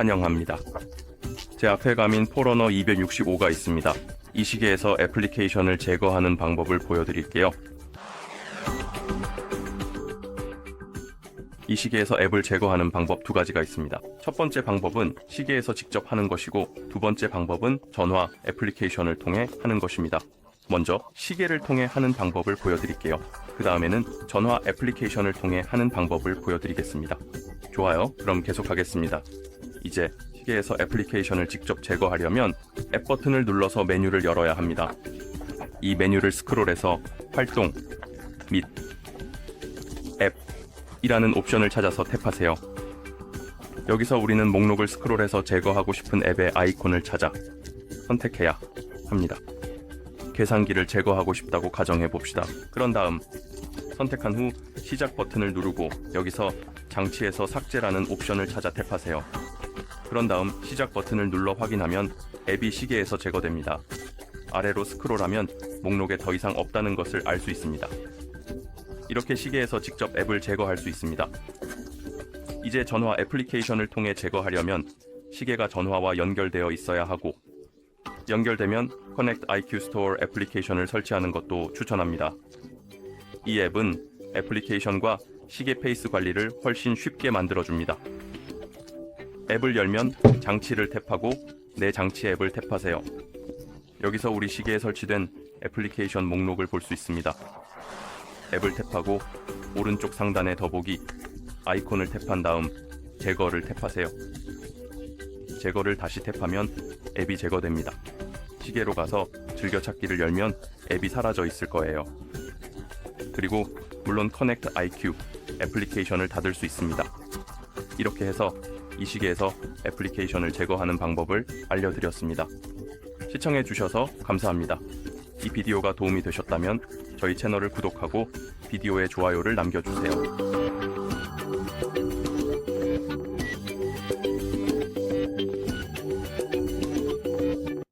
환영합니다. 제 앞에 가민 포러너 265가 있습니다. 이 시계에서 애플리케이션을 제거하는 방법을 보여드릴게요. 이 시계에서 앱을 제거하는 방법 두 가지가 있습니다. 첫 번째 방법은 시계에서 직접 하는 것이고 두 번째 방법은 전화 애플리케이션을 통해 하는 것입니다. 먼저 시계를 통해 하는 방법을 보여드릴게요. 그 다음에는 전화 애플리케이션을 통해 하는 방법을 보여드리겠습니다. 좋아요. 그럼 계속하겠습니다. 이제 시계에서 애플리케이션을 직접 제거하려면 앱 버튼을 눌러서 메뉴를 열어야 합니다. 이 메뉴를 스크롤해서 활동 및 앱이라는 옵션을 찾아서 탭하세요. 여기서 우리는 목록을 스크롤해서 제거하고 싶은 앱의 아이콘을 찾아 선택해야 합니다. 계산기를 제거하고 싶다고 가정해 봅시다. 그런 다음 선택한 후 시작 버튼을 누르고 여기서 장치에서 삭제라는 옵션을 찾아 탭하세요. 그런 다음 시작 버튼을 눌러 확인하면 앱이 시계에서 제거됩니다. 아래로 스크롤하면 목록에 더 이상 없다는 것을 알 수 있습니다. 이렇게 시계에서 직접 앱을 제거할 수 있습니다. 이제 전화 애플리케이션을 통해 제거하려면 시계가 전화와 연결되어 있어야 하고 연결되면 Connect IQ Store 애플리케이션을 설치하는 것도 추천합니다. 이 앱은 애플리케이션과 시계 페이스 관리를 훨씬 쉽게 만들어줍니다. 앱을 열면 장치를 탭하고 내 장치 앱을 탭하세요. 여기서 우리 시계에 설치된 애플리케이션 목록을 볼 수 있습니다. 앱을 탭하고 오른쪽 상단의 더보기 아이콘을 탭한 다음 제거를 탭하세요. 제거를 다시 탭하면 앱이 제거됩니다. 시계로 가서 즐겨찾기를 열면 앱이 사라져 있을 거예요. 그리고 물론 커넥트 IQ 애플리케이션을 닫을 수 있습니다. 이렇게 해서 이 시계에서 애플리케이션을 제거하는 방법을 알려드렸습니다. 시청해 주셔서 감사합니다. 이 비디오가 도움이 되셨다면 저희 채널을 구독하고 비디오에 좋아요를 남겨주세요.